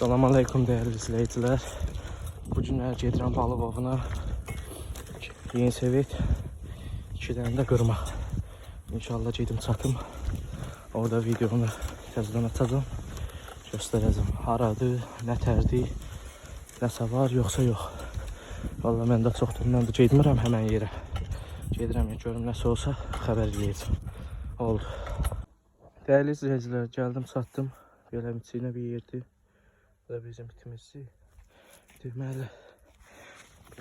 Salam aleykum değerli izleyiciler. Bugün gedirəm balıq ovuna. Yeni sevet. İki dənə də qırma. İnşallah gedim çatım. Orada videonu təzədən atacağım. Göstərəcəm. Haradır, nə tərdir, nəsə var, yoxsa yox. Valla mən də çoxdur, mən də getmirəm həmən yerə. Gedirəm, görüm nəsə olsa xəbər eləyəcəm. Oldu. Değerli izleyiciler geldim sattım. Böyle mitinə bir yerdi. Da bizim bitimizdi. Deməli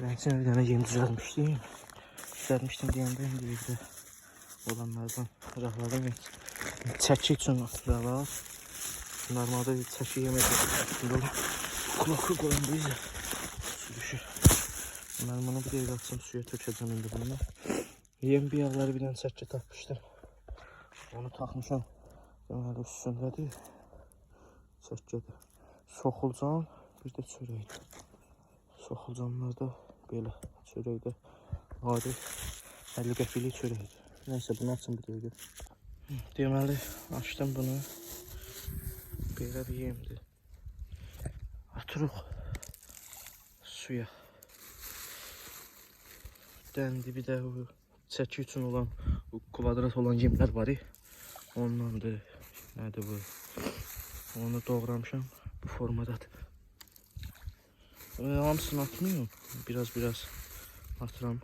ben seni bir dənə yeni düzəltmişdim. Düzəltmişdim deyəndə indi evdə olanlardan rahatladım. Çəki üçün rahat. Normalde bir çəki yemək kulakı koyun bizə. Su düşür. Ben bunu bir evdə açsam suya tökəcəm indi bunu. Yem bir yerləri bir dənə çəki tapmışdım. Onu takmışam. Deməli üstündədir. Çəkkədir. Soxulcan, bir də çörək. Soxulcanlarda belə çörəkdə adi 50 qəpiklik çörəkdir. Nəysə bunu açın bir dəqiqə. Deməli açdım bunu. Belə bir yemdir. Atırıq suya. Dəndi bir də çəki üçün olan bu kvadrat olan yemlər var. Ondandır. Nədir bu? Onu doğramışam. Bu formadadır. Ee, hamısını atmıyorum. Biraz biraz atıram.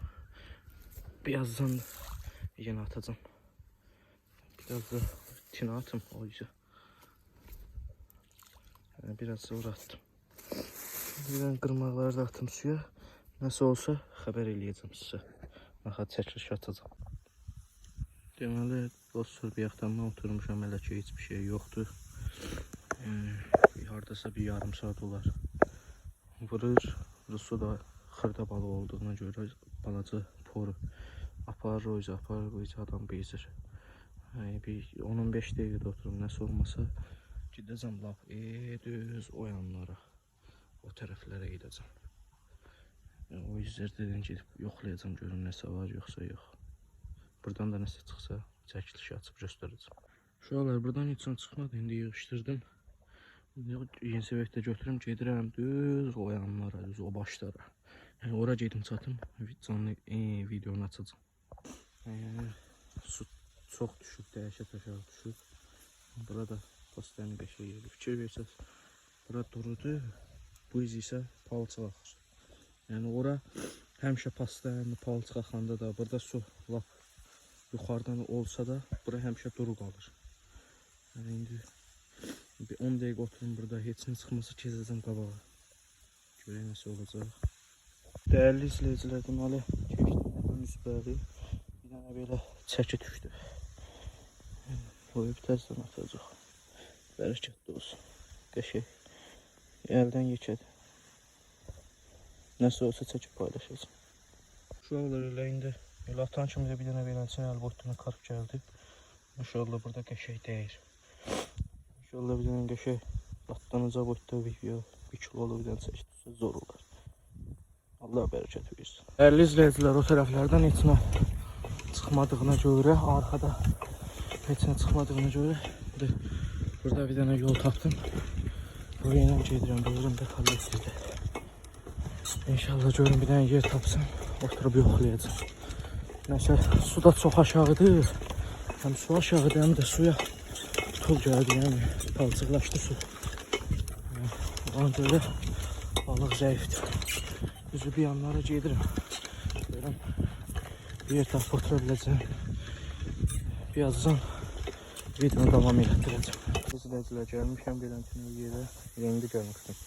Birazdan yine atacağım. Biraz da tine atım o yüzden. Yani biraz zor attım. Birdən qırmaqları da atım suya. Nəsə olsa xəbər eləyəcəm sizə. Naxat çəkiliş atacağım. Deməli, dostlar bir yaxtandan oturmuşam hələ ki heç bir şey yoxdur. Ee, hardasa bir yarım saat olar. Vurur, Rusu da xırda balığı olduğuna görə balaca por aparır o yüzden aparır o yüzden adam bezir. Yani bir 10-15 dəqiqə oturum nəsə olmasa gidəcəm lap e, düz o yanlara. O tərəflərə gedəcəm. Yəni, o izlərdən gedib yoxlayacağam görüm nəsə var yoxsa yox. Buradan da nəsə çıxsa çəkilişi açıb göstərəcəm. Uşaqlar buradan heç çıxmadı. İndi yığışdırdım. Yeni sebepte götürüm gedirəm düz o yanlara, düz o başlara. Yəni ora gedim çatım, canlı e, videonu açacağım. Yəni su çox düşüb, dəhşət aşağı düşüb. Burada postəni qəşəng yeri. Fikir versəz, bura durudu. Bu iz isə palçıq axır. Yəni ora həmişə pastayanda palçıq axanda da burada su lap yuxarıdan olsa da bura həmişə duru qalır. Yəni indi bir 10 dəqiqə oturum burada heç nə çıxmasa keçəcəm qabağa. Görək nəsə olacaq. Dəyərli izləyicilər, deməli keçdim müsbəri. Bir dənə belə çəki düşdü. Qoyub təzədən atacaq. Bərəkətli olsun. Qəşəng. Əldən yekədi. Nəsə olsa çəkib paylaşacağım. Uşaqlar elə indi elə atan kimi də bir dənə beləncə əl boyutuna karp gəldi. İnşallah burada qəşəng dəyir. İnşallah bir dənə qəşəng atlanacaq boyutda video. Bir kilolu bir dənə çəkdirsə zor olar. Allah bərəkət versin. Dəyərli izləyicilər, o tərəflərdən heç nə çıxmadığına görə, arxada heç nə çıxmadığına burada bir dənə yol tapdım. Buraya ilə gedirəm, buyurun da kalesidir. İnşallah görün bir dənə yer tapsam, oturub yoxlayacağım. Nəsə su da çox aşağıdır. Həm su aşağıdır, həm də suya pul gəldi, yəni palçıqlaşdı su. Yəni, Ona görə balıq zəifdir. Düzü bir yanlara gedirəm. Görüm bir yer tapıb otura biləcəm. Birazdan videonu davam etdirəcəm. İzləyicilər gəlmişəm beləncə yerə. Yendi gəlmişdim.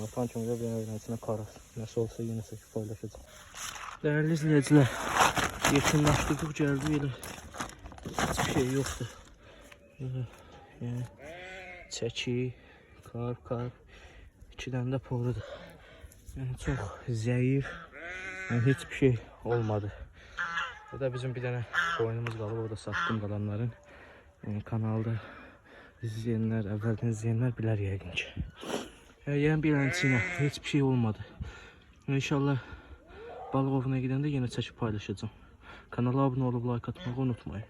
Natan kimi bir beləncə karas. Nəsə olsa yenə çəkib paylaşacağım. Dəyərli izləyicilər, yekunlaşdırdıq gəldi elə. Hiçbir şey yoxdur. Belə, yəni çəki, karp, karp. İki dənə də porudur. Yəni çox zəif. Yəni heç bir şey olmadı. Burada bizim bir dənə qoyunumuz qalıb, orada satdım qalanların. Yəni kanalda izleyenler, evvelden izleyenler bilir yəqin ki. Yəni, yəni beləncə heç bir şey olmadı. İnşallah balıq ovuna gidəndə yenə çəkib paylaşacağım. Kanala abunə olub like atmağı unutmayın.